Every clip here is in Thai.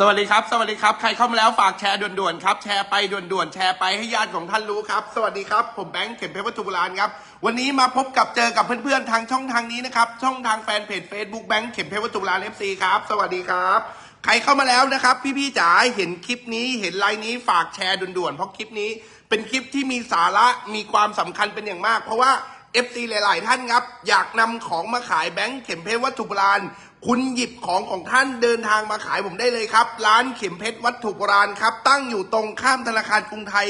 สวัสดีครับ สวัสดีครับ ใครเข้ามาแล้วฝากแชร์ด่วนๆครับ แชร์ไปด่วนๆ แชร์ไปให้ญาติของท่านรู้ครับ สวัสดีครับ ผมแบงค์เข็มเพชรวัตถุโบราณครับ วันนี้มาพบกับเจอกับเพื่อนๆ ทางช่องทางนี้นะครับ ช่องทางแฟนเพจ Facebook แบงค์เข็มเพชรวัตถุโบราณ FC ครับ สวัสดีครับ ใครเข้ามาแล้วนะครับ พี่ๆจ๋า เห็นคลิปนี้ เห็นไลน์นี้ ฝากแชร์ด่วนๆ เพราะคลิปนี้ เป็นคลิปที่มีสาระ มีความสำคัญเป็นอย่างมาก เพราะว่า FC หลาย ๆ ท่านครับ อยากนำของมาขายแบงค์เข็มเพชรวัตถุโบราณ คุณหยิบของของท่านเดินทางมาขายผมได้เลยครับ ร้านเข็มเพชรวัตถุโบราณครับ ตั้งอยู่ตรงข้ามธนาคารกรุงไทย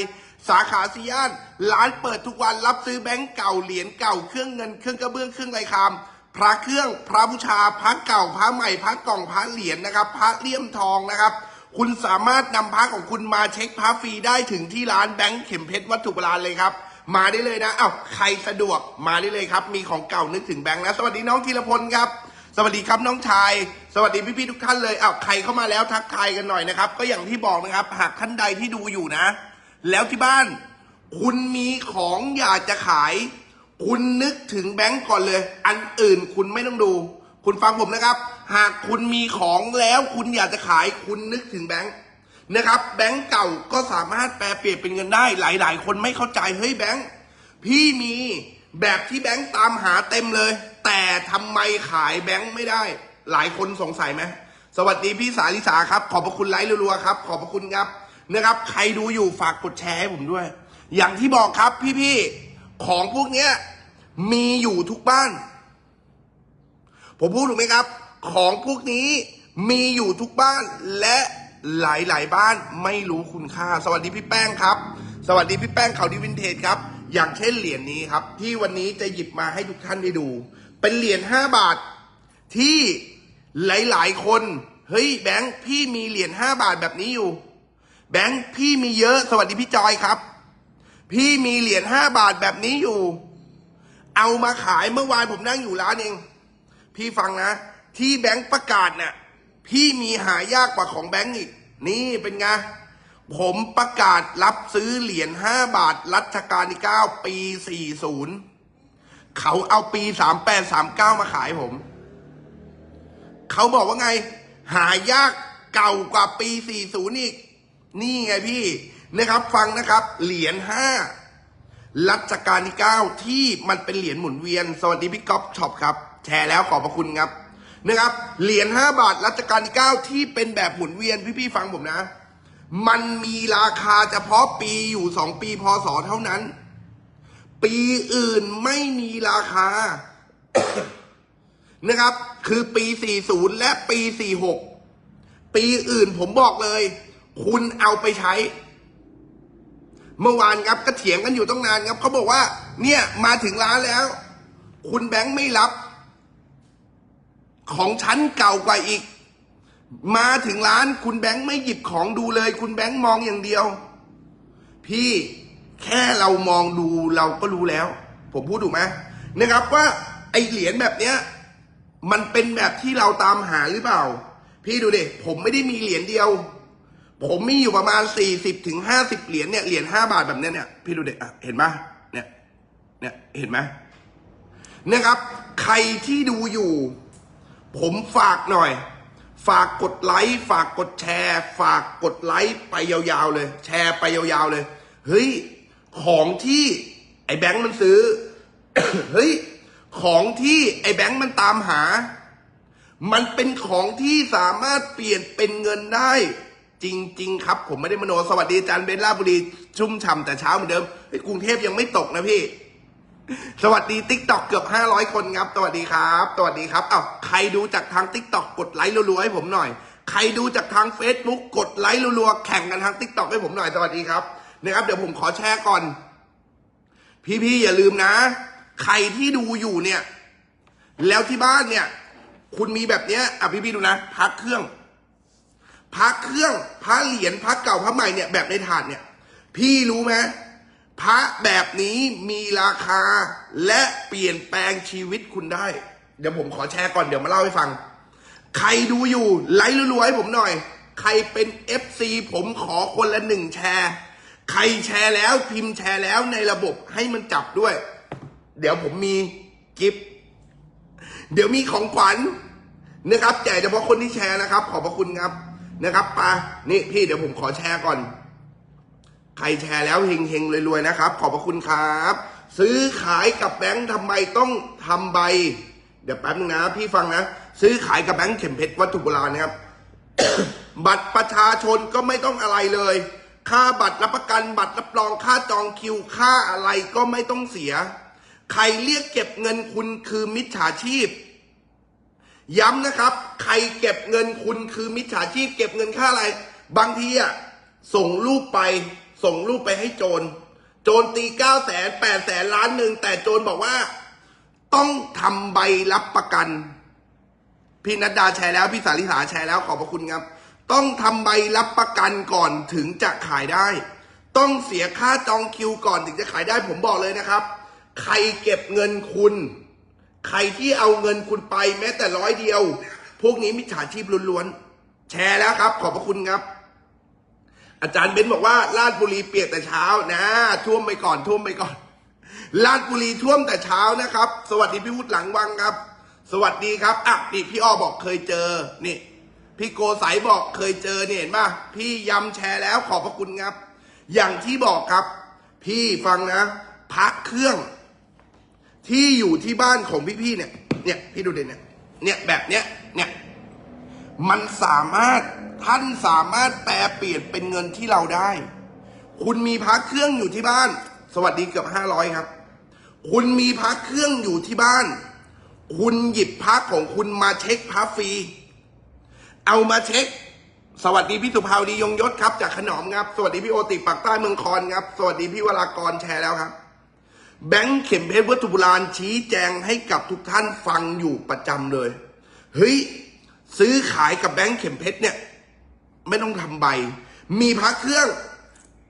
สาขาซีย่าน ร้านเปิดทุกวันรับซื้อแบงค์เก่าเหรียญเก่าเครื่องเงินเครื่องกระเบื้องเครื่องไรคามพระเครื่องพระบูชาพระเก่าพระใหม่พระกล่องพระเหรียญนะครับ พระเลี่ยมทองนะครับ คุณสามารถนำพระของคุณมาเช็คพระฟรีได้ถึงที่ร้านแบงค์เข็มเพชรวัตถุโบราณเลยครับมาได้เลยนะ เอา้า ใครสะดวก มาได้เลยครับ มีของเก่านึกถึงแบงค์นะ สวัสดีน้องธีรพลครับ สวัสดีครับน้องชาย สวัสดีพี่ๆทุกท่านเลยเอ้าใครเข้ามาแล้วทักทายกันหน่อยนะครับ ก็อย่างที่บอกนะครับ หากท่านใดที่ดูอยู่นะ แล้วที่บ้าน คุณมีของอยากจะขาย คุณนึกถึงแบงก์ก่อนเลย อันอื่นคุณไม่ต้องดู คุณฟังผมนะครับ หากคุณมีของแล้วคุณอยากจะขาย คุณนึกถึงแบงก์นะครับ แบงก์เก่าก็สามารถแปลเปลี่ยนเป็นเงินได้ หลาย ๆ คนไม่เข้าใจเฮ้ยแบงก์พี่มี แบบที่แบงก์ตามหาเต็มเลย แต่ทำไมขายแบงก์ไม่ได้ หลายคนสงสัยไหมสวัสดีพี่สาลิสาครับ ขอบพระคุณไลค์รัวๆครับ ขอบพระคุณครับนะครับ ใครดูอยู่ฝากกดแชร์ให้ผมด้วย อย่างที่บอกครับพี่ๆของพวกเนี้ยมีอยู่ทุกบ้าน ผมพูดถูกไหมครับ ของพวกนี้มีอยู่ทุกบ้านและหลายๆบ้านไม่รู้คุณค่า สวัสดีพี่แป้งครับ สวัสดีพี่แป้งเขาดีวินเทจครับ อย่างเช่นเหรียญนี้ครับ ที่วันนี้จะหยิบมาให้ทุกท่านได้ดู เป็นเหรียญห้าบาท ที่หลายๆ คน เฮ้ยแบงค์พี่มีเหรียญห้าบาทแบบนี้อยู่ แบงค์พี่มีเยอะสวัสดีพี่จอยครับ พี่มีเหรียญห้าบาทแบบนี้อยู่ เอามาขายเมื่อวานผมนั่งอยู่ร้านเอง พี่ฟังนะ ที่แบงค์ประกาศเนี่ยพี่มีหายากกว่าของแบงค์อีก นี่เป็นไง ผมประกาศรับซื้อเหรียญห้าบาท รัชกาลที่เก้าปีสี่ศูนย์เขาเอาปีสามแปดสามเก้ามาขายผม เขาบอกว่าไง หายากเก่ากว่าปีสี่ศูนย์อีก นี่ไงพี่นะครับ ฟังนะครับ เหรียญห้ารัชกาลที่ 9 ที่มันเป็นเหรียญหมุนเวียน สวัสดีพี่ก๊อฟช็อปครับ แชร์แล้วขอบพระคุณครับนะครับ เหรียญ5บาทรัชกาลที่ 9 ที่เป็นแบบหมุนเวียนพี่ๆฟังผมนะ มันมีราคาเฉพาะปีอยู่2ปีพศเท่านั้น ปีอื่นไม่มีราคา นะครับ คือปี 40 และปี 46 ปีอื่นผมบอกเลย คุณเอาไปใช้ เมื่อวานครับก็เถียงกันอยู่ตั้งนานครับเขาบอกว่า เนี่ยมาถึงร้านแล้ว คุณแบงค์ไม่รับ ของชั้นเก่ากว่าอีก มาถึงร้านคุณแบงค์ไม่หยิบของดูเลย คุณแบงค์มองอย่างเดียว พี่แค่เรามองดูเราก็รู้แล้ว ผมพูดถูกไหมนะครับว่าไอเหรียญแบบเนี้ยมันเป็นแบบที่เราตามหาหรือเปล่า พี่ดูดิผมไม่ได้มีเหรียญเดียว ผมมีอยู่ประมาณสี่สิบถึงห้าสิบเหรียญเนี่ยเหรียญห้าบาทแบบเนี้ยเนี่ยพี่ดูเด็กเห็นไหมเนี่ยเนี่ยเห็นไหมนะครับ ใครที่ดูอยู่ ผมฝากหน่อย ฝากกดไลค์ฝากกดแชร์ ฝากกดไลค์ไปยาวๆเลย แชร์ไปยาวๆเลย เฮ้ย ของที่ไอ้แบงค์มันซื้อ เฮ้ย ของที่ไอ้แบงค์มันตามหา มันเป็นของที่สามารถเปลี่ยนเป็นเงินได้ จริง ๆ ครับ ผมไม่ได้มโนสวัสดีอาจารย์เบนลาบุรีชุ่มฉ่ำแต่เช้าเหมือนเดิมกรุงเทพยังไม่ตกนะพี่ สวัสดีติ๊กต็อกเกือบห้าร้อยคนครับ สวัสดีครับ สวัสดีครับเอ้าใครดูจากทางติ๊กต็อกกดไลค์รัวๆให้ผมหน่อย ใครดูจากทาง Facebook กดไลค์รัวๆแข่งกันทางติ๊กต็อกให้ผมหน่อย สวัสดีครับนะครับ เดี๋ยวผมขอแชร์ก่อน พี่ๆอย่าลืมนะ ใครที่ดูอยู่เนี่ย แล้วที่บ้านเนี่ย คุณมีแบบเนี้ยอะพี่ๆดูนะพักเครื่องพระเครื่องพระเหรียญพระเก่าพระใหม่เนี่ยแบบในถาดเนี่ย พี่รู้ไหม พระแบบนี้มีราคาและเปลี่ยนแปลงชีวิตคุณได้ เดี๋ยวผมขอแชร์ก่อนเดี๋ยวมาเล่าให้ฟัง ใครดูอยู่ไลค์รัวๆให้ผมหน่อย ใครเป็น FC ผมขอคนละหนึ่งแชร์ ใครแชร์แล้วพิมพ์แชร์แล้วในระบบให้มันจับด้วย เดี๋ยวผมมีกิฟต์เดี๋ยวมีของขวัญนะครับแจกเฉพาะคนที่แชร์นะครับ ขอบพระคุณครับนะครับปานี่พี่เดี๋ยวผมขอแชร์ก่อน ใครแชร์แล้วเฮงเฮงๆรวยๆนะครับ ขอบพระคุณครับ ซื้อขายกับแบงค์ทำไมต้องทำใบ เดี๋ยวแป๊บนึงนะพี่ฟังนะ ซื้อขายกับแบงค์เข็มเพชรวัตถุโบราณนะครับ บัตรประชาชนก็ไม่ต้องอะไรเลย ค่าบัตรรับประกันบัตรรับรองค่าจองคิวค่าอะไรก็ไม่ต้องเสีย ใครเรียกเก็บเงินคุณคือมิจฉาชีพ ย้ำนะครับ ใครเก็บเงินคุณคือมิจฉาชีพ เก็บเงินค่าอะไร บางทีอะส่งรูปไป ส่งรูปไปให้โจร โจรตีเก้าแสนแปดแสนล้านหนึ่งแต่โจรบอกว่า ต้องทำใบรับประกัน พี่นัดดาแชร์แล้ว พี่สาริสาแชร์แล้วขอบพระคุณครับ ต้องทำใบรับประกันก่อนถึงจะขายได้ ต้องเสียค่าจองคิวก่อนถึงจะขายได้ผมบอกเลยนะครับ ใครเก็บเงินคุณ ใครที่เอาเงินคุณไปแม้แต่ร้อยเดียว พวกนี้มิจฉาชีพล้วนๆแชร์แล้วครับ ขอบพระคุณครับ อาจารย์เบนบอกว่าลาดบุรีเปียกแต่เช้านะ ท่วมไปก่อนท่วมไปก่อนลาดบุรีท่วมแต่เช้านะครับ สวัสดีพี่วุฒิหลังวังครับ สวัสดีครับอะนี่พี่อ้อบอกเคยเจอนี่ พี่โกสายบอกเคยเจอเนี่ยเห็นป่ะพี่ยำแชร์แล้วขอบพระคุณครับ อย่างที่บอกครับ พี่ฟังนะพักเครื่อง ที่อยู่ที่บ้านของพี่ๆเนี่ย เนี่ยพี่ดูเด่นเนี่ยเนี่ยแบบเนี้ยเนี่ย มันสามารถท่านสามารถแปลเปลี่ยนเป็นเงินที่เราได้ คุณมีพักเครื่องอยู่ที่บ้าน สวัสดีเกือบห้าร้อยครับ คุณมีพักเครื่องอยู่ที่บ้าน คุณหยิบพักของคุณมาเช็คพักฟรี เอามาเช็ค สวัสดีพี่สุภาวดียงยศครับ จากขนอมครับ สวัสดีพี่โอติปากใต้เมืองคอนครับ สวัสดีพี่วรากรแชร์แล้วครับ แบงค์เข็มเพชรวัตถุโบราณชี้แจงให้กับทุกท่านฟังอยู่ประจำเลย เฮ้ย ซื้อขายกับแบงค์เข็มเพชรเนี่ย ไม่ต้องทำใบ มีพระเครื่อง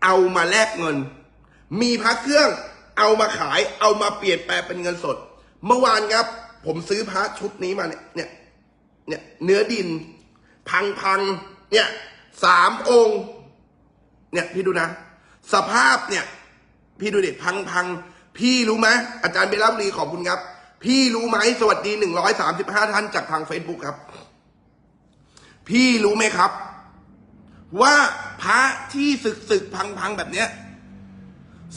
เอามาแลกเงิน มีพระเครื่องเอามาขายเอามาเปลี่ยนแปลงเป็นเงินสด เมื่อวานครับ ผมซื้อพระชุดนี้มาเนี่ยเนี่ยเนี่ยเนื้อดิน พังพังเนี่ยสามองค์ เนี่ยพี่ดูนะ สภาพเนี่ย พี่ดูดิพังพังพี่รู้ไหมอาจารย์เบลลาบุรีขอบคุณครับ พี่รู้ไหมสวัสดีหนึ่งร้อยสามสิบห้าท่านจากทาง Facebook ครับ พี่รู้ไหมครับ ว่าพระที่ศึกศึกพังพังแบบเนี้ย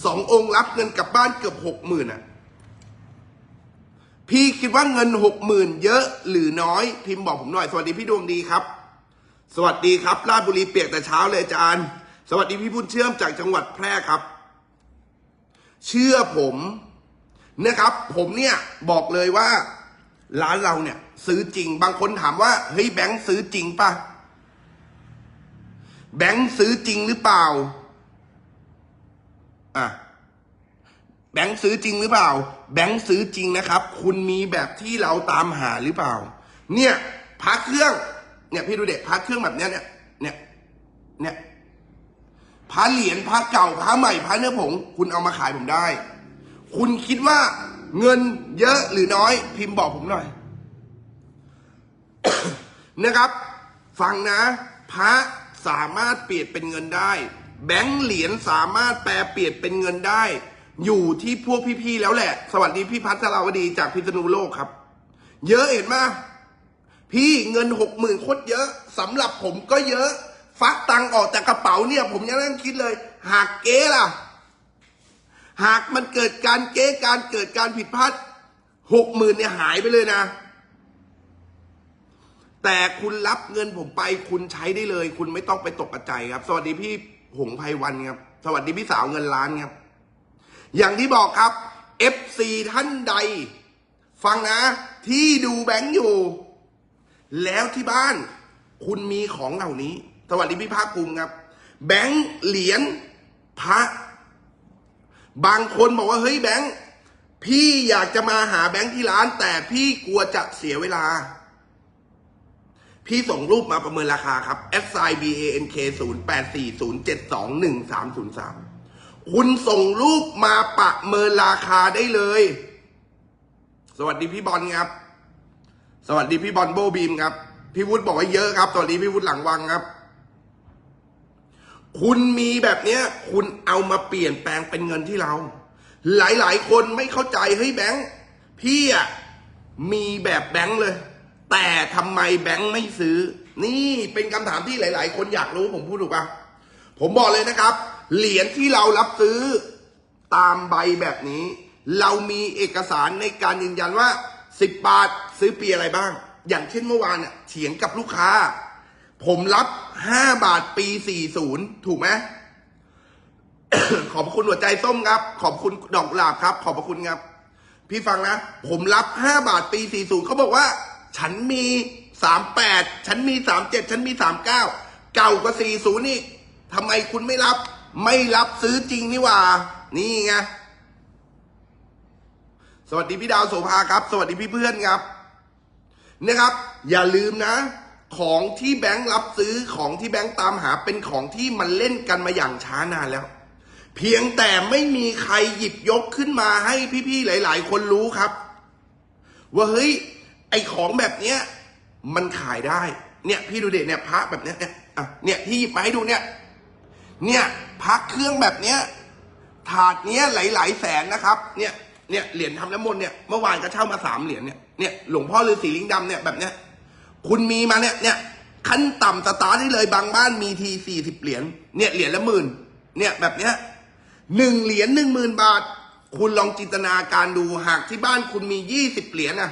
สององค์รับเงินกลับบ้านเกือบหกหมื่นอะ พี่คิดว่าเงินหกหมื่นเยอะหรือน้อย พิมพ์บอกผมหน่อย สวัสดีพี่ดวงดีครับ สวัสดีครับราชบุรีเปียกแต่เช้าเลยอาจารย์ สวัสดีพี่บุญเชื่อมจากจังหวัดแพร่ครับ เชื่อผมนะครับ ผมเนี่ยบอกเลยว่าร้านเราเนี่ย ซื้อจริง บางคนถามว่าเฮ้ยแบงค์ซื้อจริงป่ะ แบงค์ซื้อจริงหรือเปล่า อะ แบงค์ซื้อจริงหรือเปล่า แบงค์ซื้อจริงนะครับ คุณมีแบบที่เราตามหาหรือเปล่า เนี่ยพระเครื่อง เนี่ยพี่ดูเด็กพระเครื่องแบบเนี้ยเนี่ย เนี่ย เนี่ยพระเหรียญพระเก่าพระใหม่พระเนื้อผง คุณเอามาขายผมได้ คุณคิดว่าเงินเยอะหรือน้อย พิมพ์บอกผมหน่อย นะครับ ฟังนะ พระสามารถเปลี่ยนเป็นเงินได้ แบงค์เหรียญสามารถแปลเปลี่ยนเป็นเงินได้ อยู่ที่พวกพี่ๆแล้วแหละ สวัสดีพี่พัทราวดีจากพิษณุโลกครับ เยอะเห็นไหมพี่เงินหกหมื่นโคตรเยอะสำหรับผมก็เยอะ ฟักตังออกจากกระเป๋าเนี่ย ผมยังนั่งคิดเลย หากเก๊ล่ะ หากมันเกิดการเก๊การเกิดการผิดพลาดหกหมื่นเนี่ยหายไปเลยนะ แต่คุณรับเงินผมไปคุณใช้ได้เลย คุณไม่ต้องไปตกใจครับ สวัสดีพี่หงไพวันครับ สวัสดีพี่สาวเงินล้านครับ อย่างที่บอกครับ FC ท่านใด ฟังนะ ที่ดูแบงค์อยู่ แล้วที่บ้าน คุณมีของเหล่านี้ สวัสดีพี่ภาคภูมิครับ แบงค์เหรียญพระ บางคนบอกว่าเฮ้ยแบงค์พี่อยากจะมาหาแบงค์ที่ร้าน แต่พี่กลัวจะเสียเวลา พี่ส่งรูปมาประเมินราคาครับ s i b a n k 0 8 4 0 7 2 1 3 0 3 คุณส่งรูปมาประเมินราคาได้เลย สวัสดีพี่บอลครับ สวัสดีพี่บอลโบบีมครับ พี่วุฒิบอกว่าเยอะครับ สวัสดีพี่วุฒิหลังวังครับ คุณมีแบบเนี้ย คุณเอามาเปลี่ยนแปลงเป็นเงินที่เรา หลายๆ คนไม่เข้าใจเฮ้ยแบงค์พี่อะมีแบบแบงค์เลย แต่ทำไมแบงค์ไม่ซื้อ นี่เป็นคำถามที่หลาย ๆ คนอยากรู้ผมพูดถูกปะผมบอกเลยนะครับ เหรียญที่เรารับซื้อตามใบแบบนี้ เรามีเอกสารในการยืนยันว่า 10 บาทซื้อปีอะไรบ้าง อย่างเช่นเมื่อวานเนี่ยเถียงกับลูกค้า ผมรับ 5 บาทปี 40 ถูกไหมขอบคุณหัวใจส้มครับ ขอบคุณดอกหลาบครับ ขอบคุณครับ พี่ฟังนะ ผมรับ 5 บาทปี 40เขาบอกว่า ฉันมี38ฉันมี37ฉันมี39เก่ากว่า40นี่ทำไมคุณไม่รับ ไม่รับซื้อจริงนี่ว่า นี่ไงสวัสดีพี่ดาวโสภาครับ สวัสดีพี่เพื่อนครับนะครับ อย่าลืมนะ ของที่แบงค์รับซื้อของที่แบงค์ตามหาเป็นของที่มันเล่นกันมาอย่างช้านานแล้ว เพียงแต่ไม่มีใครหยิบยกขึ้นมาให้พี่ๆหลาย ๆ คนรู้ครับ ว่าเฮ้ย ไอของแบบเนี้ยมันขายได้ เนี่ยพี่ดูเด็เนี่ยพระแบบเนี้ยเนี่ยอะเนี่ยที่หยิบมาให้ดูเนี่ย เนี่ยพักเครื่องแบบเนี้ยถาดเนี้ยหลายๆแสนนะครับ เนี่ยเนี่ยเหรียญทำน้ำมนต์เนี่ยเมื่อวานก็เช่ามาสามเหรียญเนี่ยเนี่ยหลวงพ่อฤาษีลิงดำเนี่ยแบบเนี้ยคุณมีมาเนี่ยเนี่ยขั้นต่ำสตาร์ทได้เลยบางบ้านมีทีสี่สิบเหรียญเนี่ยเหรียญละหมื่นเนี่ยแบบเนี้ยหนึ่งเหรียญหนึ่งหมื่นบาท คุณลองจินตนาการดูหากที่บ้านคุณมียี่สิบเหรียญอะ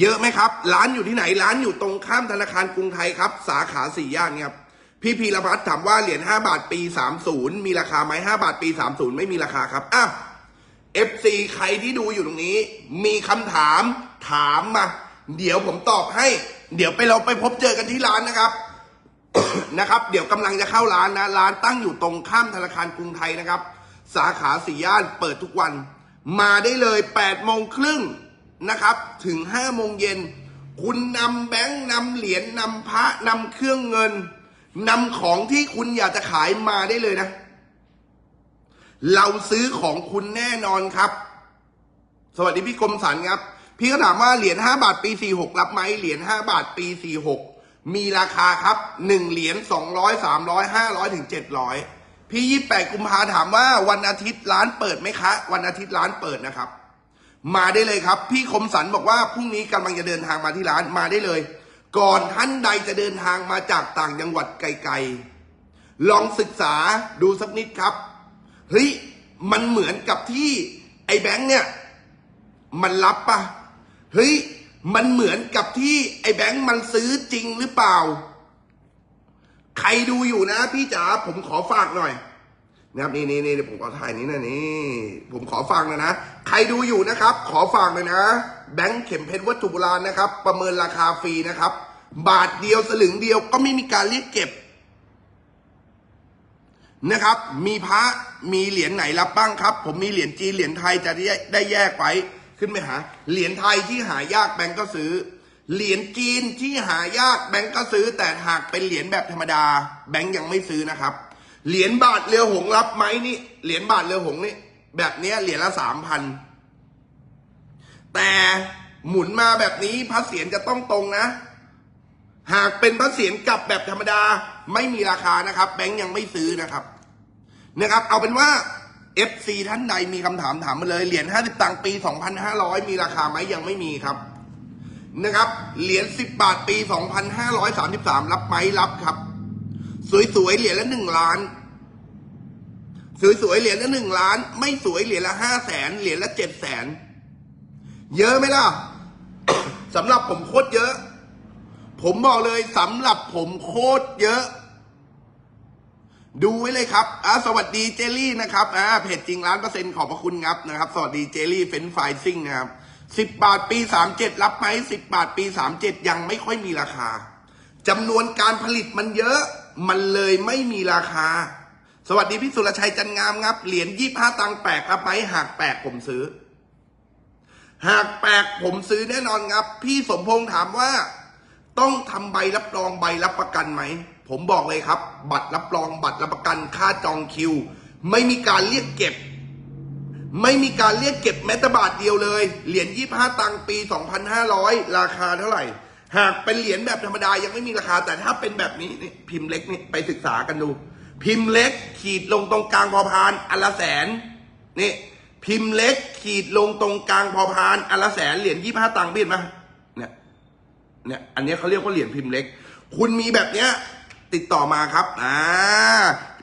เยอะไหมครับ ร้านอยู่ที่ไหน ร้านอยู่ตรงข้ามธนาคารกรุงไทยครับ สาขาสี่ย่านเนี่ยครับ พี่พีรพัฒน์ถามว่าเหรียญห้าบาทปีสามศูนย์มีราคาไหมห้าบาทปีสามศูนย์ไม่มีราคาครับอ้าว FC ใครที่ดูอยู่ตรงนี้ มีคำถามถามมา เดี๋ยวผมตอบให้ เดี๋ยวไปเราไปพบเจอกันที่ร้านนะครับ นะครับ เดี๋ยวกำลังจะเข้าร้านนะ ร้านตั้งอยู่ตรงข้ามธนาคารกรุงไทยนะครับ สาขาสี่ย่านเปิดทุกวัน มาได้เลย8โมงครึ่ง นะครับ ถึง5โมงเย็น คุณนำแบงค์นำเหรียญนำพระนำเครื่องเงินนำของที่คุณอยากจะขายมาได้เลยนะ เราซื้อของคุณแน่นอนครับ สวัสดีพี่กรมสรรครับ พี่ก็ถามว่าเหรียญ5บาทปี 46 รับไหมเหรียญ5บาทปี 46 มีราคาครับ1เหรียญ200 300 500ถึง700 พี่ 28 กุมภาถามว่าวันอาทิตย์ร้านเปิดไหมคะ วันอาทิตย์ร้านเปิดนะครับ มาได้เลยครับ พี่คมสันบอกว่าพรุ่งนี้กำลังจะเดินทางมาที่ร้านมาได้เลย ก่อนท่านใดจะเดินทางมาจากต่างจังหวัดไกลๆ ลองศึกษาดูสักนิดครับเฮ้ยมันเหมือนกับที่ไอ้แบงค์เนี่ย มันรับปะเฮ้ยมันเหมือนกับที่ไอ้แบงค์มันซื้อจริงหรือเปล่า ใครดูอยู่นะพี่จ๋าผมขอฝากหน่อย นะครับนี่นี่นี่ผมขอถ่ายนี้นะนี่ผมขอฟังนะนะใครดูอยู่นะครับ ขอฝากเลยนะ แบงค์เข็มเพชรวัตถุโบราณนะครับ ประเมินราคาฟรีนะครับ บาทเดียวสลึงเดียวก็ไม่มีการเรียกเก็บนะครับ มีพระมีเหรียญไหนรับบ้างครับ ผมมีเหรียญจีนเหรียญไทยจะได้ได้แยกไว้ขึ้นไปหาเหรียญไทยที่หายากแบงก์ก็ซื้อ เหรียญจีนที่หายากแบงก์ก็ซื้อ แต่หากเป็นเหรียญแบบธรรมดา แบงก์ยังไม่ซื้อนะครับ เหรียญบาทเรือหงรับไหมนี่เหรียญบาทเรือหงนี่แบบเนี้ยเหรียญละสามพันแต่หมุนมาแบบนี้พระเศียรจะต้องตรงนะ หากเป็นพระเศียรกลับแบบธรรมดาไม่มีราคานะครับ แบงก์ยังไม่ซื้อนะครับนะครับ เอาเป็นว่า FC ท่านใดมีคำถามถามมาเลยเหรียญ50ตังค์ปี 2,500 มีราคาไหมยังไม่มีครับนะครับเหรียญ10 บาทปี 2,533 รับไหมรับครับ สวยๆเหรียญละ1ล้าน สวยๆเหรียญละ1ล้าน ไม่สวยเหรียญละ5แสนเหรียญละ7แสนเยอะไหมล่ะสำหรับผมโคตรเยอะ ผมบอกเลยสำหรับผมโคตรเยอะ ดูไว้เลยครับอ่าสวัสดีเจลลี่นะครับอ่าเพจจริงล้านเปอร์เซ็นต์ขอบพระคุณครับนะครับ สวัสดีเจลลี่เฟนไฟซิ่งนะครับสิบบาทปีสามเจ็ดรับไหมสิบบาทปีสามเจ็ดยังไม่ค่อยมีราคาจำนวนการผลิตมันเยอะ มันเลยไม่มีราคา สวัสดีพี่สุรชัยจันงามครับ เหรียญยี่ห้าตังแปลกรับไหมหากแปลกผมซื้อ หากแปลกผมซื้อแน่นอนครับ พี่สมพงษ์ถามว่า ต้องทำใบรับรองใบรับประกันไหม ผมบอกเลยครับ บัตรรับรองบัตรรับประกันค่าจองคิว ไม่มีการเรียกเก็บ ไม่มีการเรียกเก็บแม้แต่บาทเดียวเลย เหรียญยี่ห้าตังค์ปี2,500ราคาเท่าไหร่ หากเป็นเหรียญแบบธรรมดายังไม่มีราคา แต่ถ้าเป็นแบบนี้นี่พิมพ์เล็กนี่ไปศึกษากันดู พิมพ์เล็กขีดลงตรงกลางพอพานอันละแสนนี่พิมพ์เล็กขีดลงตรงกลางพอพานอันละแสนเหรียญยี่ห้าตังค์เห็นไหมเนี่ยเนี่ยอันนี้เขาเรียกว่าเหรียญพิมพ์เล็ก คุณมีแบบเนี้ยติดต่อมาครับอ่า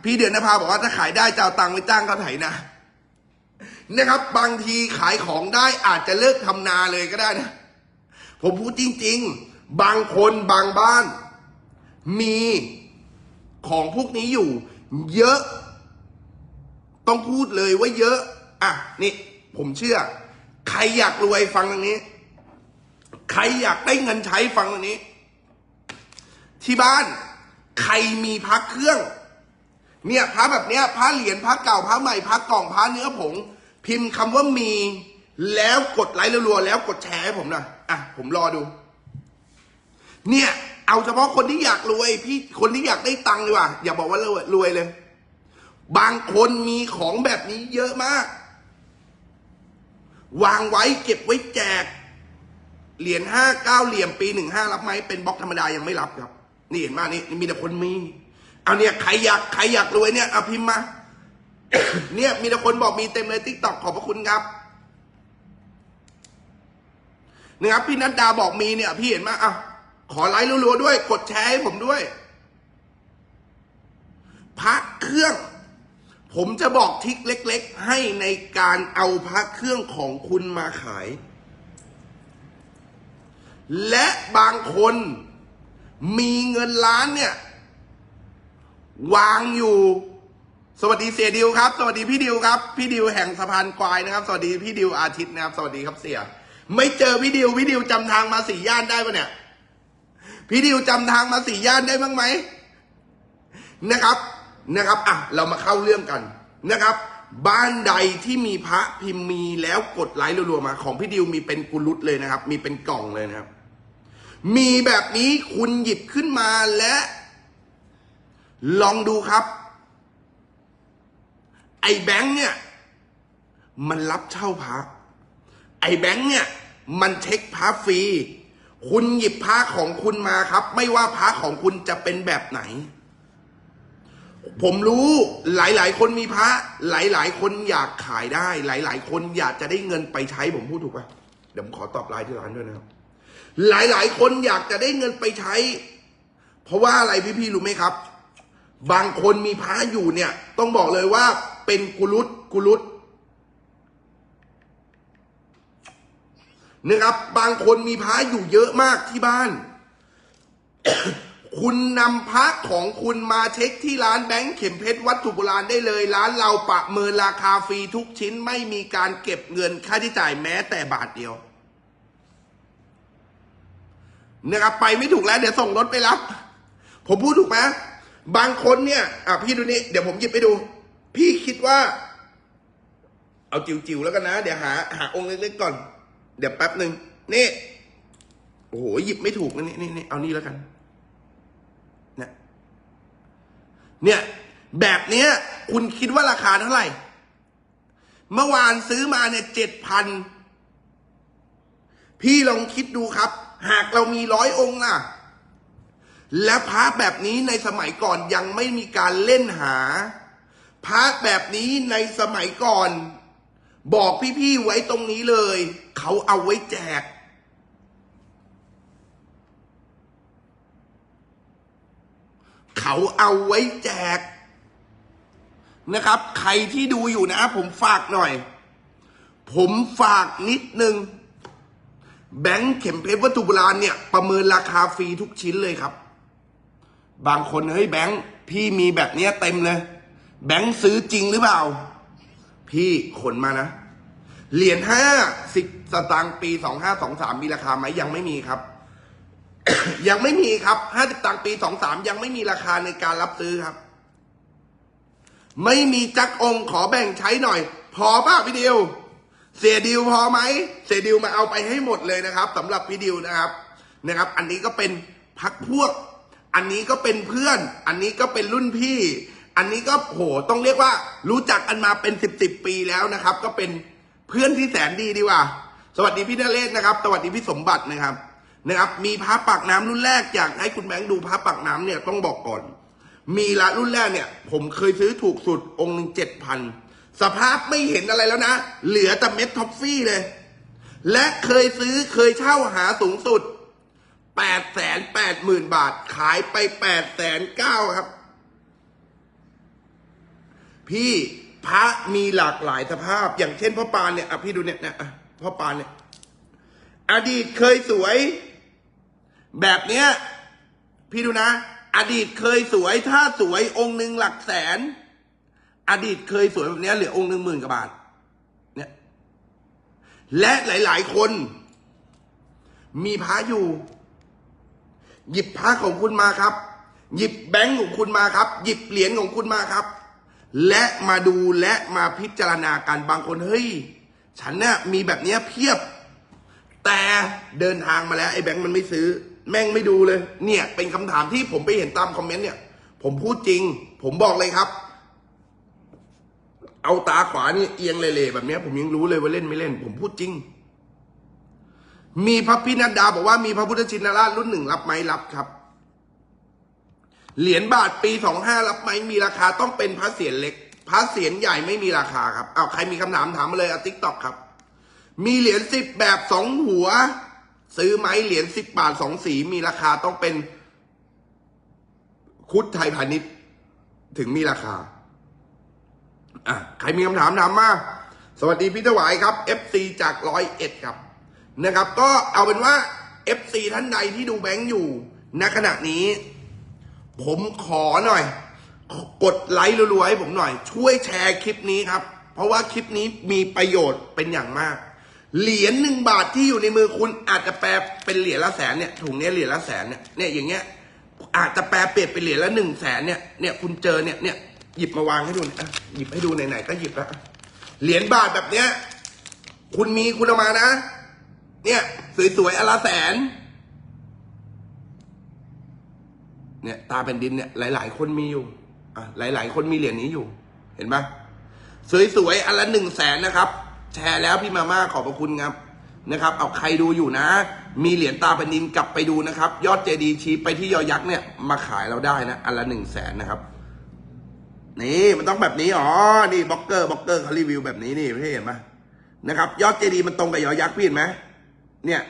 พี่เดือนนภาบอกว่าถ้าขายได้จะเอาตังค์ไปจ้างเขาไถนะนะครับบางทีขายของได้อาจจะเลิกทำนาเลยก็ได้นะผมพูดจริง ๆ บางคนบางบ้าน มีของพวกนี้อยู่ เยอะ ต้องพูดเลยว่าเยอะ อะ นี่ ผมเชื่อ ใครอยากรวยฟังตรงนี้ ใครอยากได้เงินใช้ฟังตรงนี้ ที่บ้าน ใครมีพักเครื่อง เนี่ยพระแบบเนี้ยพระเหรียญพระเก่าพระใหม่พระกล่องพระเนื้อผง พิมพ์คำว่ามี แล้วกดไลค์รัวๆแล้วกดแชร์ให้ผมหน่อยอะ ผมรอดู เนี่ยเอาเฉพาะคนที่อยากรวยพี่คนที่อยากได้ตังค์ดีกว่า อย่าบอกว่ารวยรวยเลย บางคนมีของแบบนี้เยอะมาก วางไว้เก็บไว้แจก เหรียญห้าเก้าเหลี่ยมปีหนึ่งห้ารับไหมเป็นบล็อกธรรมดายังไม่รับครับ นี่เห็นมานี่นี่มีแต่คนมี เอาเนี่ยใครอยากใครอยากรวยเนี่ยเอาพิมพ์มาเนี่ยมีแต่คนบอกมีเต็มเลยทิกตอกขอบพระคุณครับนะครับพี่นัดดาบอกมีเนี่ย พี่เห็นมาอะ ขอไลค์รัวๆด้วย กดแชร์ให้ผมด้วยพระเครื่อง ผมจะบอกทิกเล็ก ๆ ให้ในการเอาพระเครื่องของคุณมาขาย และบางคนมีเงินล้านเนี่ย วางอยู่ สวัสดีเสียดิวครับ สวัสดีพี่ดิวครับ พี่ดิวแห่งสะพานควายนะครับ สวัสดีพี่ดิวอาทิตย์นะครับ สวัสดีครับเสีย ไม่เจอพี่ดิวพี่ดิวจำทางมาสี่ย่านได้ปะเนี่ย พี่ดิวจำทางมาสี่ย่านได้บ้างไหมนะครับนะครับอะเรามาเข้าเรื่องกันนะครับ บ้านใดที่มีพระพิมพ์มีแล้วกดไลค์รัวๆมา ของพี่ดิวมีเป็นกุลุตเลยนะครับ มีเป็นกล่องเลยนะครับ มีแบบนี้คุณหยิบขึ้นมาและ ลองดูครับ ไอ้แบงค์เนี่ย มันรับเช่าพระไอ้แบงค์เนี่ย มันเช็คพระฟรี คุณหยิบพระของคุณมาครับ ไม่ว่าพระของคุณจะเป็นแบบไหน ผมรู้หลาย ๆ คนมีพระ หลาย ๆ คนอยากขายได้ หลาย ๆ คนอยากจะได้เงินไปใช้ผมพูดถูกปะเดี๋ยวผมขอตอบไลน์ที่ร้านด้วยนะครับ หลาย ๆ คนอยากจะได้เงินไปใช้ เพราะว่าอะไรพี่ ๆ รู้ไหมครับ บางคนมีพระอยู่เนี่ย ต้องบอกเลยว่าเป็นกุลุตกุลุต นะครับ บางคนมีพระอยู่เยอะมากที่บ้าน คุณนำพระของคุณมาเช็คที่ร้านแบงค์เข็มเพชรวัตถุโบราณได้เลย ร้านเราประเมินราคาฟรีทุกชิ้นไม่มีการเก็บเงินค่าใช้จ่ายแม้แต่บาทเดียวนะครับไปไม่ถูกแล้วเดี๋ยวส่งรถไปรับ ผมพูดถูกไหมบางคนเนี่ย อะพี่ดูนี่เดี๋ยวผมหยิบไปดู พี่คิดว่า เอาจิ๋วๆแล้วกันนะ เดี๋ยวหา หาองค์เล็กๆก่อน เดี๋ยวแป๊บหนึ่งนี่ โอ้โห หยิบไม่ถูกนะนี่นี่นี่เอานี่แล้วกัน เนี่ย เนี่ย แบบเนี้ย คุณคิดว่าราคาเท่าไหร่ เมื่อวานซื้อมาเนี่ยเจ็ดพัน พี่ลองคิดดูครับ หากเรามีร้อยองค์ล่ะ และพระแบบนี้ในสมัยก่อนยังไม่มีการเล่นหาพระแบบนี้ในสมัยก่อน บอกพี่ๆไว้ตรงนี้เลย เขาเอาไว้แจก เขาเอาไว้แจก นะครับ ใครที่ดูอยู่นะ ผมฝากหน่อย ผมฝากนิดนึง แบงค์เข็มเพชรวัตถุโบราณเนี่ย ประเมินราคาฟรีทุกชิ้นเลยครับ บางคนเฮ้ยแบงค์พี่มีแบบเนี้ยเต็มเลย แบงค์ซื้อจริงหรือเปล่า พี่ขนมานะ เหรียญห้าสิบสตางค์ปีสองห้าสองสามมีราคาไหมยังไม่มีครับ ยังไม่มีครับห้าสิบตังค์ปีสองสามยังไม่มีราคาในการรับซื้อครับ ไม่มีจักองค์ขอแบ่งใช้หน่อย พอป่ะพี่ดิวเสียดิวพอไหมเสียดิวมาเอาไปให้หมดเลยนะครับสำหรับพี่ดิวนะครับนะครับ อันนี้ก็เป็นพักพวก อันนี้ก็เป็นเพื่อน อันนี้ก็เป็นรุ่นพี่ อันนี้ก็โหต้องเรียกว่ารู้จักกันมาเป็นสิบสิบปีแล้วนะครับ ก็เป็นเพื่อนที่แสนดีดีกว่า สวัสดีพี่นเรศนะครับ สวัสดีพี่สมบัตินะครับนะครับ มีพระปักน้ำรุ่นแรกอยากให้คุณแบงค์ดูพระปักน้ำเนี่ยต้องบอกก่อน มีละรุ่นแรกเนี่ย ผมเคยซื้อถูกสุดองค์หนึ่งเจ็ดพันสภาพไม่เห็นอะไรแล้วนะ เหลือแต่เม็ดท็อฟฟี่เลย และเคยซื้อเคยเช่าหาสูงสุดแปดแสนแปดหมื่นบาทขายไปแปดแสนเก้าครับ พี่พระมีหลากหลายสภาพ อย่างเช่นพ่อปานเนี่ยอะพี่ดูเนี่ยเนี่ยอะพ่อปานเนี่ยอดีตเคยสวย แบบเนี้ยพี่ดูนะ อดีตเคยสวยถ้าสวยองค์หนึ่งหลักแสน อดีตเคยสวยแบบเนี้ยเหลือองค์หนึ่งหมื่นกว่าบาทเนี่ยและหลาย ๆ คน มีพระอยู่ หยิบพระของคุณมาครับ หยิบแบงค์ของคุณมาครับ หยิบเหรียญของคุณมาครับ และมาดูและมาพิจารณากันบางคนเฮ้ย ฉันเนี่ยมีแบบเนี้ยเพียบ แต่เดินทางมาแล้วไอ้แบงค์มันไม่ซื้อ แม่งไม่ดูเลย เนี่ยเป็นคำถามที่ผมไปเห็นตามคอมเมนต์เนี่ย ผมพูดจริง ผมบอกเลยครับ เอาตาขวานี่เอียงเละๆแบบเนี้ยผมยังรู้เลยว่าเล่นไม่เล่น ผมพูดจริง มีพระพินัดดาบอกว่ามีพระพุทธชินราชรุ่นหนึ่งรับไหมรับครับ เหรียญบาทปีสองห้ารับไหมมีราคาต้องเป็นพระเศียรเล็ก พระเศียรใหญ่ไม่มีราคาครับเอาใครมีคำถามถามมาเลยอาติ๊กต็อกครับ มีเหรียญสิบแบบสองหัว ซื้อไหมเหรียญสิบบาทสองสีมีราคาต้องเป็น คุดไทยพาณิชย์ถึงมีราคาอะใครมีคำถามถามมาสวัสดีพี่ถวายครับ FC จากร้อยเอ็ดครับนะครับ ก็เอาเป็นว่า FC ท่านใดที่ดูแบงค์อยู่ณขณะนี้ ผมขอหน่อย กดไลค์รัวๆให้ผมหน่อย ช่วยแชร์คลิปนี้ครับ เพราะว่าคลิปนี้มีประโยชน์เป็นอย่างมาก เหรียญหนึ่งบาทที่อยู่ในมือคุณอาจจะแปลเป็นเหรียญละแสนเนี่ยถุงเนี้ยเหรียญละแสนเนี่ยเนี่ยอย่างเงี้ยอาจจะแปลเปลี่ยนเป็นเหรียญละหนึ่งแสนเนี่ยเนี่ยคุณเจอเนี่ยเนี่ยหยิบมาวางให้ดูอะหยิบให้ดูไหนๆก็หยิบแล้วเหรียญบาทแบบเนี้ย คุณมีคุณเอามานะ เนี่ย สวยๆอละแสน เนี่ยตาเป็นดินเนี่ยหลาย ๆ คนมีอยู่อะหลาย ๆ คนมีเหรียญนี้อยู่ เห็นปะสวยๆอันละหนึ่งแสนนะครับ แชร์แล้วพี่มาม่าขอบพระคุณครับนะครับ เอาใครดูอยู่นะ มีเหรียญตาเป็นดินกลับไปดูนะครับ ยอดเจดีชี้ไปที่ยอยักษ์เนี่ยมาขายเราได้นะอันละหนึ่งแสนนะครับนี่มันต้องแบบนี้อ๋อนี่บล็อกเกอร์บล็อกเกอร์เขารีวิวแบบนี้นี่พี่เห็นไหมนะครับ ยอดเจดีมันตรงกับยอยักษ์พี่เห็นไหมเนี่ย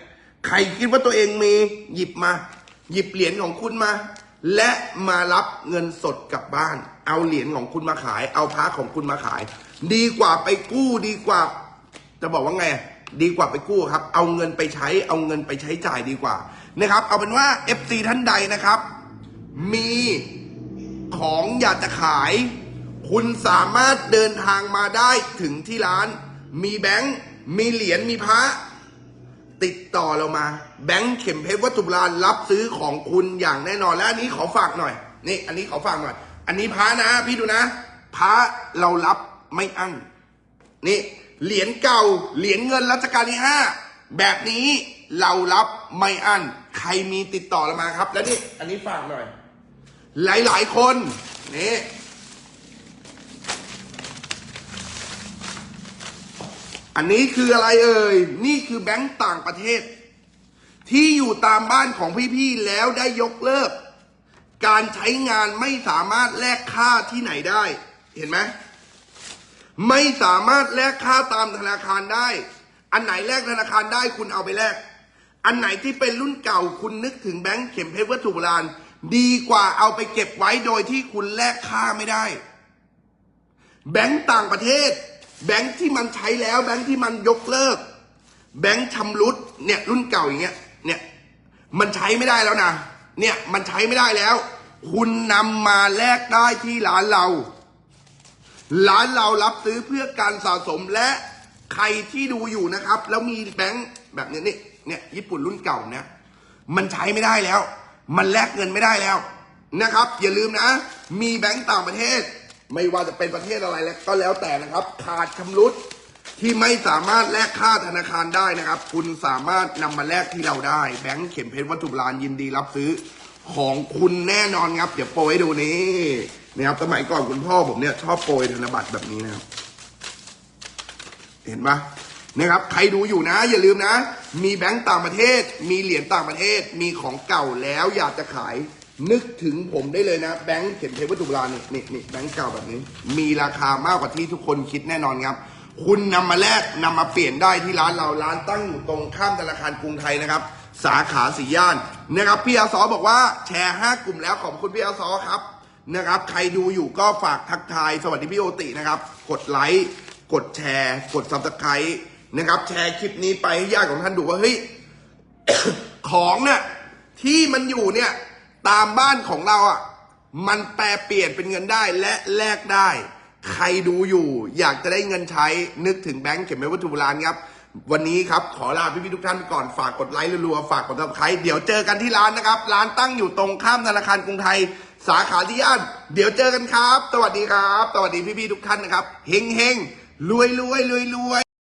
ใครคิดว่าตัวเองมีหยิบมา หยิบเหรียญของคุณมา และมารับเงินสดกลับบ้าน เอาเหรียญของคุณมาขาย เอาพระของคุณมาขาย ดีกว่าไปกู้ดีกว่า จะบอกว่าไง ดีกว่าไปกู้ครับ เอาเงินไปใช้ เอาเงินไปใช้จ่ายดีกว่านะครับ เอาเป็นว่า FC ท่านใดนะครับ มีของอยากจะขาย คุณสามารถเดินทางมาได้ถึงที่ร้าน มีแบงค์ มีเหรียญ มีพระ ติดต่อเรามา แบงค์เข็มเพชรวัตถุโบราณรับซื้อของคุณอย่างแน่นอนและอันนี้ขอฝากหน่อยนี่อันนี้ขอฝากหน่อย อันนี้พระนะ พี่ดูนะพระเรารับไม่อั้นนี่เหรียญเก่าเหรียญเงินรัชกาลที่ห้าแบบนี้เรารับไม่อั้นใครมีติดต่อเรามาครับ แล้วนี่อันนี้ฝากหน่อย หลายๆคนนี่ อันนี้คืออะไรเอ่ย นี่คือแบงก์ต่างประเทศ ที่อยู่ตามบ้านของพี่ๆแล้วได้ยกเลิก การใช้งานไม่สามารถแลกค่าที่ไหนได้ เห็นไหมไม่สามารถแลกค่าตามธนาคารได้ อันไหนแลกธนาคารได้คุณเอาไปแลก อันไหนที่เป็นรุ่นเก่าคุณนึกถึงแบงค์เข็มเพชรวัตถุโบราณดีกว่าเอาไปเก็บไว้โดยที่คุณแลกค่าไม่ได้ แบงค์ต่างประเทศ แบงค์ที่มันใช้แล้วแบงค์ที่มันยกเลิก แบงค์ชำรุดเนี่ยรุ่นเก่าอย่างเงี้ยเนี่ยมันใช้ไม่ได้แล้วนะเนี่ยมันใช้ไม่ได้แล้ว คุณนำมาแลกได้ที่ร้านเรา ร้านเรารับซื้อเพื่อการสะสมและใครที่ดูอยู่นะครับ แล้วมีแบงค์แบบเนี้ยนี่เนี่ยญี่ปุ่นรุ่นเก่าเนี่ยมันใช้ไม่ได้แล้ว มันแลกเงินไม่ได้แล้วนะครับ อย่าลืมนะ มีแบงค์ต่างประเทศ ไม่ว่าจะเป็นประเทศอะไรแล้วก็แล้วแต่นะครับ ขาดชำรุดที่ไม่สามารถแลกค่าธนาคารได้นะครับ คุณสามารถนำมาแลกที่เราได้ แบงค์เข็มเพชรวัตถุโบราณยินดีรับซื้อของคุณแน่นอนครับ เดี๋ยวโปรยให้ดูนี่นะครับสมัยก่อนคุณพ่อผมเนี่ยชอบโปรยธนบัตรแบบนี้นะครับ เห็นปะนะครับ ใครดูอยู่นะ อย่าลืมนะ มีแบงก์ต่างประเทศ มีเหรียญต่างประเทศ มีของเก่าแล้วอยากจะขาย นึกถึงผมได้เลยนะ แบงก์เข็มเพชรวัตถุโบราณนี่นี่นี่แบงก์เก่าแบบนี้ มีราคามากกว่าที่ทุกคนคิดแน่นอนครับ คุณนำมาแลกนำมาเปลี่ยนได้ที่ร้านเราร้านตั้งอยู่ตรงข้ามธนาคารกรุงไทยนะครับ สาขาสีย่านนะครับพี่อาซอบอกว่าแชร์ 5 กลุ่มแล้วขอบคุณพี่อาซอครับนะครับใครดูอยู่ก็ฝากทักทาย สวัสดีพี่โอตินะครับ กดไลค์กดแชร์ กดซับสไครต์นะครับแชร์คลิปนี้ไปให้ญาติของท่านดูว่าเฮ้ย ของเนี่ยที่มันอยู่เนี่ย ตามบ้านของเราอะมันแปลเปลี่ยนเป็นเงินได้และแลกได้ ใครดูอยู่อยากจะได้เงินใช้นึกถึงแบงก์เข็มเมวัตถุโบราณครับ วันนี้ครับขอลาพี่ๆทุกท่านไปก่อนฝากกดไลค์รัวๆฝากกดติดตามเดี๋ยวเจอกันที่ร้านนะครับ ร้านตั้งอยู่ตรงข้ามธนาคารกรุงไทย สาขาที่ย่านเดี๋ยวเจอกันครับ สวัสดีครับ สวัสดีพี่ๆทุกท่านนะครับเฮงเฮงรวยรวยรวยรวย